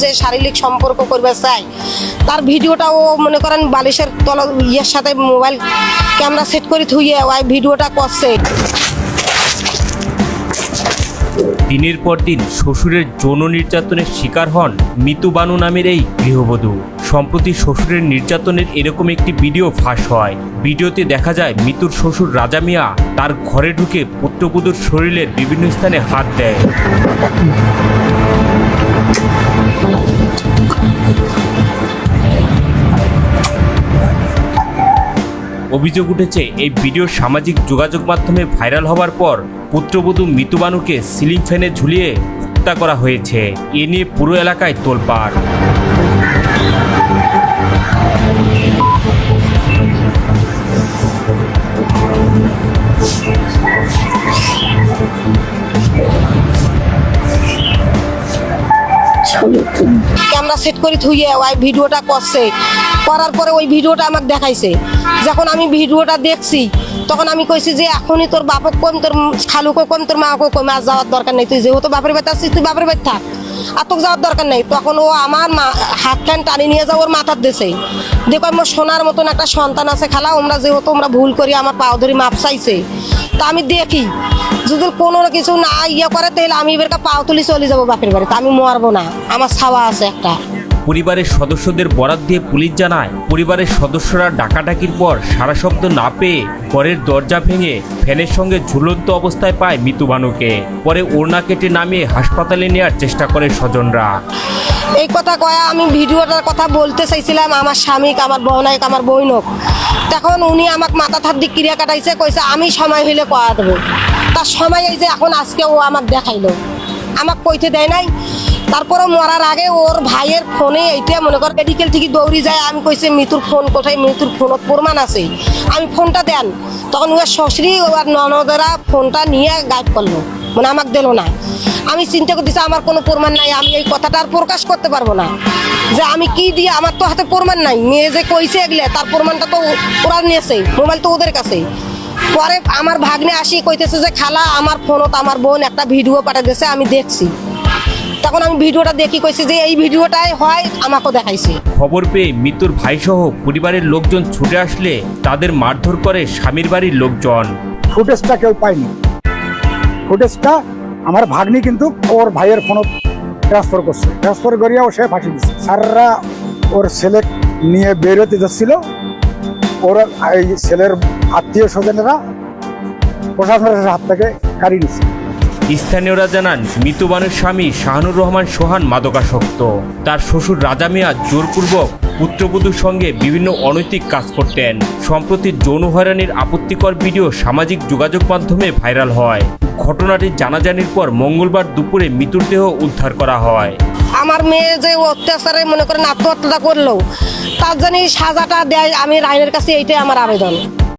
যে শারীরিক সম্পর্ক করবে চাই, তার ভিডিওটা ও মনে করেন বালিশের তল ইয়ের সাথে মোবাইল ক্যামেরা সেট করে থুইয়ে ওই ভিডিওটা করছে। দিনের পর দিন শ্বশুরের যৌন নির্যাতনের শিকার হন মিতু বানু নামের এই গৃহবধূ। সম্প্রতি শ্বশুরের নির্যাতনের এরকম একটি ভিডিও ফাঁস হয়। ভিডিওতে দেখা যায় মিতুর শ্বশুর রাজা মিয়া তার ঘরে ঢুকে পুত্রবধূর শরীরের বিভিন্ন স্থানে হাত দেয়। অভিযোগ উঠেছে, এই ভিডিও সামাজিক যোগাযোগ মাধ্যমে ভাইরাল হওয়ার পর পুত্রবধূ মিতুবানুকে সিলিং ফ্যানে ঝুলিয়ে হত্যা করা হয়েছে। এ নিয়ে পুরো এলাকায় তোলপাড়। ক্যামেরা সেট করে থুইয়ে ওই ভিডিওটা করছে। করার পরে ওই ভিডিওটা আমাকে দেখাইছে। যখন আমি ভিডিওটা দেখছি, তখন আমি কইছি যে এখনই তোর বাপক কম, তোর খালুকে কম, তোর মাকে কম, আর যাওয়ার দরকার নেই। তুই যেহেতু বাপের বাড়িতে আসছিস তুই বাপের বাড়ি থাক। আর তোকে যাওয়ার দরকার নেই। তখন ও আমার হাত খান টানি নিয়ে যাও ওর মাথার দেশে দেখো আমার সোনার মতন একটা সন্তান আছে খালা আমরা যেহেতু আমরা ভুল করি, আমার পাও ধরি মাপ চাইছে। তা আমি দেখি। যদি কোনো কিছু না ইয়ে করে, তাহলে আমি এবার পাও তুলি চলে যাব বাপের বাড়িতে। আমি মরবো না। আমার ছাওয়া আছে একটা। পরিবারের সদস্যদের বরাত দিয়ে পুলিশ জানায়, পরিবারের সদস্যরা ডাকাডাকির পর সারা শব্দ না পেয়ে ঘরের দরজা ভেঙে ফ্যানের সঙ্গে ঝুলন্ত অবস্থায় পায় মিতুবানুকে পরে ওড়না কেটে নামিয়ে হাসপাতালে নেওয়ার চেষ্টা করে স্বজনরা। এই কথা কয়া আমি ভিডিওটার কথা বলতে চাইছিলাম, আমার স্বামীক আমার বোনাইক আমার বইনক তখন উনি আমাকে মাথা থার দিক ক্রিয়া কাটাইছে, কইছে, আমি সময় হইলে কয়া দেবো। তার সময় এই যে এখন আজকে ও আমাকে দেখাইলো। আমাকে কইতে দেয় নাই তারপরে মরার আগে ওর ভাইয়ের ফোনে এইটা মনে কর মেডিকেল থেকে দৌড়ি যায়। আমি কইছে মৃত্যুর ফোন কোথায়? মৃত্যুর ফোনত প্রমাণ আছে। আমি ফোনটা দেন। তখন ওর শ্বশুরি ওর ননদেরা ফোনটা নিয়ে গাইড করল। মানে আমাকে দিল না। আমি চিন্তা করতেছি, আমার কোনো প্রমাণ নাই। আমি এই কথাটা আর প্রকাশ করতে পারব না। যে আমি কি দিয়ে, আমার তো হাতে প্রমাণ নাই। মেয়ে যে কইছে এগুলো, তার প্রমাণটা তো ওরা নিয়েছে। মোবাইল তো ওদের কাছে। পরে আমার ভাগ্নে আসি, কইতেছে যে, খালা, আমার ফোনত আমার বোন একটা ভিডিও পাঠা দিয়েছে, আমি দেখছি। তখন আমি ভিডিওটা দেখি কইছি যে এই ভিডিওটাই হয় আমাকেও দেখাইছে। খবর পেয়ে মৃত্যুর ভাইসহ পরিবারের লোকজন ছুটে আসলে তাদের মারধর করে স্বামীর বাড়ির লোকজন। ফুটেজটা কেউ পায়নি। ফুটেজটা আমার ভাগ্নি কিন্তু ওর ভাইয়ের ফোন ট্রান্সফার করছে। ট্রান্সফার করিয়া ও সে ফাঁসি দিচ্ছে স্যাররা ওর ছেলে নিয়ে বেরোতে যাচ্ছিল। ওর এই ছেলের আত্মীয় স্বজনেরা প্রশাসনের হাত থেকে কাড়িয়ে নিচ্ছে স্থানীয়রা জানান মৃতবানের স্বামী শাহানুর রহমান সোহান মাদকাসক্ত। তার শ্বশুর রাজা মিয়া জোরপূর্বক পুত্রবধূর সঙ্গে বিভিন্ন অনৈতিক কাজ করতেন। সম্প্রতি যৌন হয়রানির আপত্তিকর ভিডিও সামাজিক যোগাযোগ মাধ্যমে ভাইরাল হয়। ঘটনাটি জানাজানির পর মঙ্গলবার দুপুরে মৃত্যুর দেহ উদ্ধার করা হয়। আমার মেয়ে যে অত্যাচারে মনে করেন আত্মহত্যা করল, তার জানি সাজাটা দেয়, আমি রাইনের কাছে এইটাই আমার আবেদন।